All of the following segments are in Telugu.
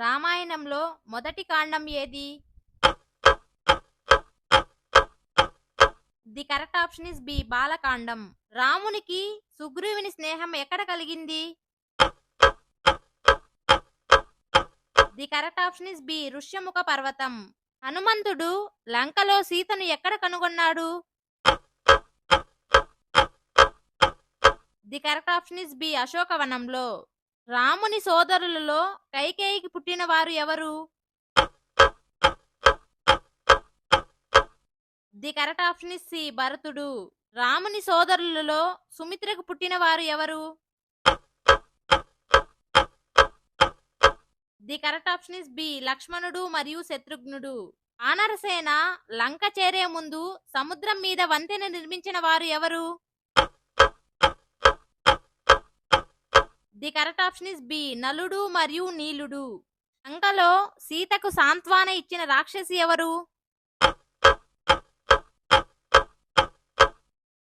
రామాయణంలో మొదటి కాండం ఏది? The correct option is B Balakandam. రామునికి సుగ్రీవుని స్నేహం ఎక్కడ కలిగింది? The correct option is B Rishyamukha పర్వతం. హనుమంతుడు లంకలో సీతను ఎక్కడ కనుగొన్నాడు? The correct option is B అశోకవనంలో. రాముని సోదరులలో కైకేయికి పుట్టిన వారు ఎవరు? The correct option is C భరతుడు. రాముని సోదరులలో సుమిత్రకు పుట్టిన వారు ఎవరు? The correct option is B లక్ష్మణుడు మరియు శత్రుఘ్నుడు. ఆనరసేన లంక చేరే ముందు సముద్రం మీద వంతెన నిర్మించిన వారు ఎవరు? The correct option is B నలుడు మరియు నీలుడు. లంకలో సీతకు సాంత్వాన ఇచ్చిన రాక్షసి ఎవరు?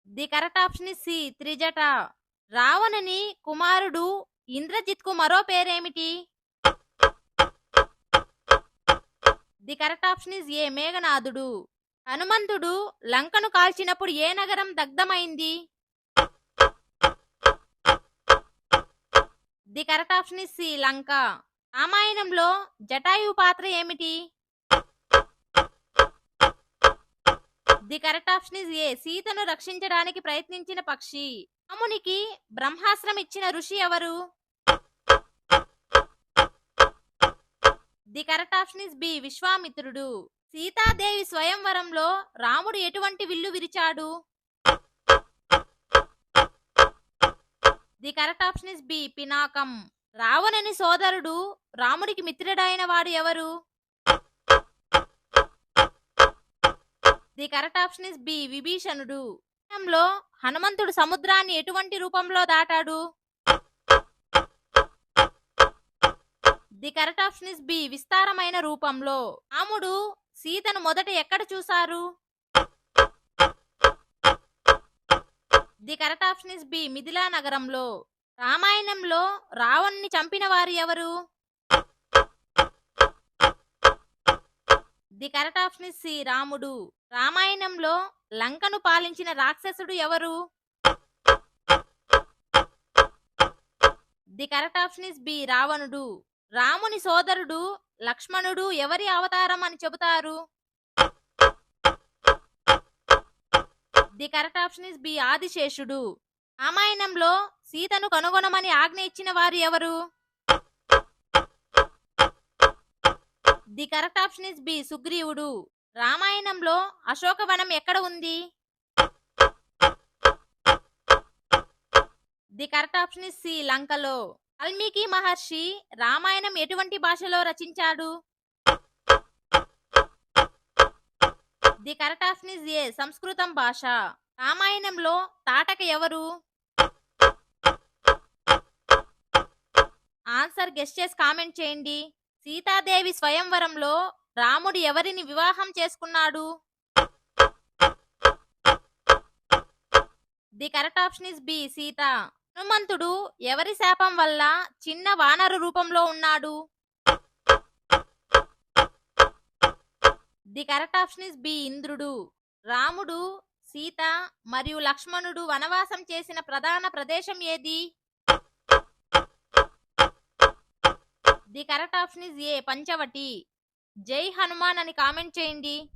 The correct option is C Trijata. రావణుని కుమారుడు ఇంద్రజిత్కు మరో పేరేమిటి? The correct option is A మేఘనాథుడు. హనుమంతుడు లంకను కాల్చినప్పుడు ఏ నగరం దగ్ధమైంది? The correct option is C Lanka. రామాయణంలో జటాయు పాత్ర ఏమిటి? The correct option is A సీతను రక్షించడానికి ప్రయత్నించిన పక్షి. రామునికి బ్రహ్మాస్త్రం ఇచ్చిన ఋషి ఎవరు? The correct option is B విశ్వామిత్రుడు. సీతాదేవి స్వయంవరంలో రాముడు ఎటువంటి విల్లు విరిచాడు? The correct option is B పినాకం. రావణుని సోదరుడు రాముడికి మిత్రుడైన వాడు ఎవరు? The correct option is B విభీషణుడు. లో హనుమంతుడు సముద్రాన్ని ఎటువంటి రూపంలో దాటాడు? The correct option is B విస్తారమైన రూపంలో. రాముడు సీతను మొదట ఎక్కడ చూశారు? The correct option is B. Mithila నగరంలో. రామాయణంలో రావణ్ణి చంపిన వారు ఎవరు? The correct option is C. రాముడు. రామాయణంలో లంకను పాలించిన రాక్షసుడు ఎవరు? The correct option is B. రావణుడు. రాముని సోదరుడు లక్ష్మణుడు ఎవరి అవతారం అని చెబుతారు? The correct option is B ఆదిశేషుడు. రామాయణంలో సీతను కనుగొనమని ఆజ్ఞ ఇచ్చిన వారు ఎవరు? The correct option is B సుగ్రీవుడు. రామాయణంలో అశోకవనం ఎక్కడ ఉంది? The correct option is C లంకలో. వాల్మీకి మహర్షి రామాయణం ఎటువంటి భాషలో రచించాడు? The correct option is A సంస్కృతం భాష. రామాయణంలో తాటక ఎవరు? ఆన్సర్ గెస్ట్ చేసి కామెంట్ చేయండి. సీతాదేవి స్వయంవరంలో రాముడు ఎవరిని వివాహం చేసుకున్నాడు? The correct option is B Sita. హనుమంతుడు ఎవరి శాపం వల్ల చిన్న వానరు రూపంలో ఉన్నాడు? The correct option is B ఇంద్రుడు. రాముడు సీత మరియు లక్ష్మణుడు వనవాసం చేసిన ప్రధాన ప్రదేశం ఏది? The correct option is A Panchavati. జై హనుమాన్ అని కామెంట్ చేయండి.